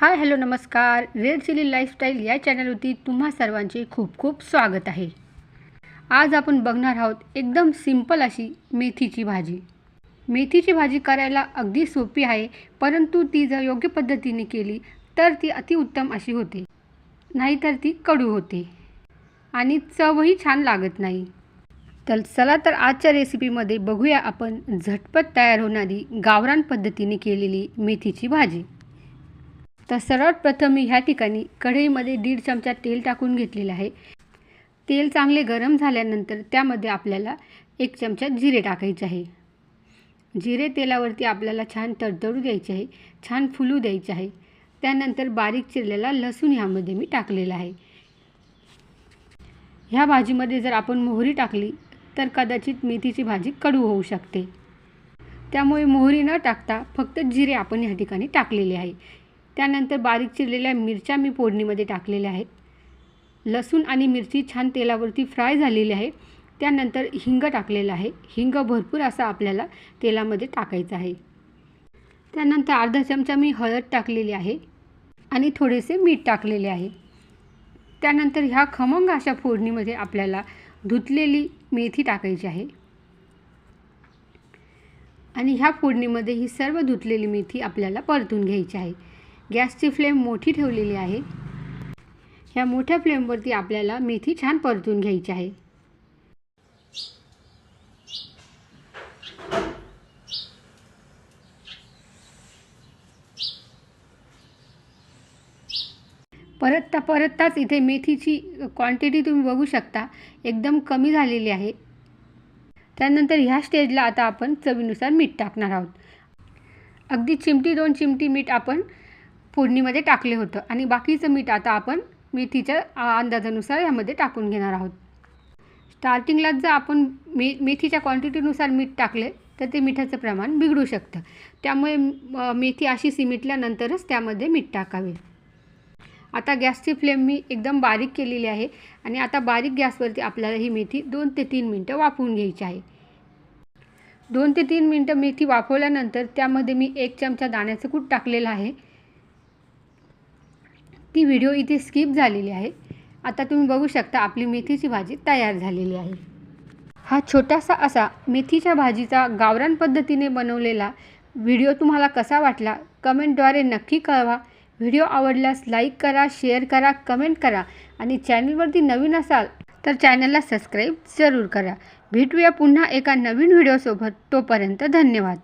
हाय hello नमस्कार. Red chilli lifestyle या चॅनलवरती तुम्हा सर्वांचे खूप खूप स्वागत आहे. आज आपण बघणार आहोत एकदम सिंपल अशी मेथीची भाजी. मेथीची भाजी करायला अगदी सोपी आहे परंतु ती जर योग्य पद्धतीने केली तर ती अतिउत्तम अशी होते. नाहीतर ती कडू होते. आणि चवही छान लागत नाही. तर चला तर आजच्या रेसिपीमध्ये बघूया आपण झटपट तयार होणारी गावरान पद्धतीने केलेली मेथीची भाजी. तर सर्वात प्रथम मी ह्या ठिकाणी कढईमध्ये दीड चमचा तेल टाकून घेतलेलं आहे. तेल चांगले गरम झाल्यानंतर त्यामध्ये आपल्याला एक चमचा जिरे टाकायचे आहे. जिरे तेलावरती आपल्याला छान तडतडू द्यायचे आहे छान फुलू द्यायचे आहे. त्यानंतर बारीक चिरलेला लसूण ह्यामध्ये मी टाकलेला आहे. ह्या भाजीमध्ये जर आपण मोहरी टाकली तर कदाचित मेथीची भाजी कडू होऊ शकते. त्यामुळे मोहरी न टाकता फक्त जिरे आपण ह्या ठिकाणी टाकलेले आहे. त्यानंतर बारीक चिरलेल्या मिरच्या मी फोडणीमध्ये टाकलेल्या आहेत. लसूण आणि मिरची छान तेलावरती फ्राय झालेली आहे. त्यानंतर हिंग टाकलेलं आहे. हिंग भरपूर असा आपल्याला तेलामध्ये टाकायचं आहे. त्यानंतर अर्धा चमचा मी हळद टाकलेली आहे आणि थोडेसे मीठ टाकलेले आहे. त्यानंतर ह्या खमंग अशा फोडणीमध्ये आपल्याला धुतलेली मेथी टाकायची आहे. आणि ह्या फोडणीमध्ये ही सर्व धुतलेली मेथी आपल्याला परतून घ्यायची आहे. गॅसची फ्लेम मोठी ठेवलेली आहे. ह्या मोठ्या फ्लेमवरती आपल्याला मेथी छान परतून घ्यायची आहे. परतता परतताच इथे मेथीची क्वांटिटी तुम्ही बघू शकता एकदम कमी झालेली आहे. त्यानंतर ह्या स्टेजला आता आपण चवीनुसार मीठ टाकणार आहोत. अगदी चिमटी दोन चिमटी मीठ आपण फोडणीमध्ये टाकले होतं. आणि बाकीचं मीठ आता आपण मेथीच्या अंदाजानुसार यामध्ये टाकून घेणार आहोत. स्टार्टिंगलाच जर आपण मे मेथीच्या क्वांटिटीनुसार मीठ टाकले तर ते मिठाचं प्रमाण बिघडू शकतं. त्यामुळे मेथी अशी सिमिटल्यानंतरच त्यामध्ये मीठ टाकावे. आता गॅसची फ्लेम मी एकदम बारीक केलेली आहे आणि आता बारीक गॅसवरती आपल्याला ही मेथी दोन ते तीन मिनटं वाफवून घ्यायची आहे. दोन ते तीन मिनटं मेथी वाफवल्यानंतर त्यामध्ये मी एक चमचा दाण्याचं कूट टाकलेलं आहे. ती व्हिडिओ इथे स्किप झालेली आहे. आता तुम्ही बघू शकता आपली मेथीची भाजी तयार झालेली आहे. हा छोटासा असा मेथीच्या भाजीचा गावरान पद्धतीने बनवलेला व्हिडिओ तुम्हाला कसा वाटला कमेंटद्वारे नक्की कळवा. व्हिडिओ आवडल्यास लाईक करा शेअर करा कमेंट करा आणि चॅनलवरती नवीन असाल तर चॅनलला सबस्क्राईब जरूर करा. भेटूया पुन्हा एका नवीन व्हिडिओसोबत. तोपर्यंत धन्यवाद.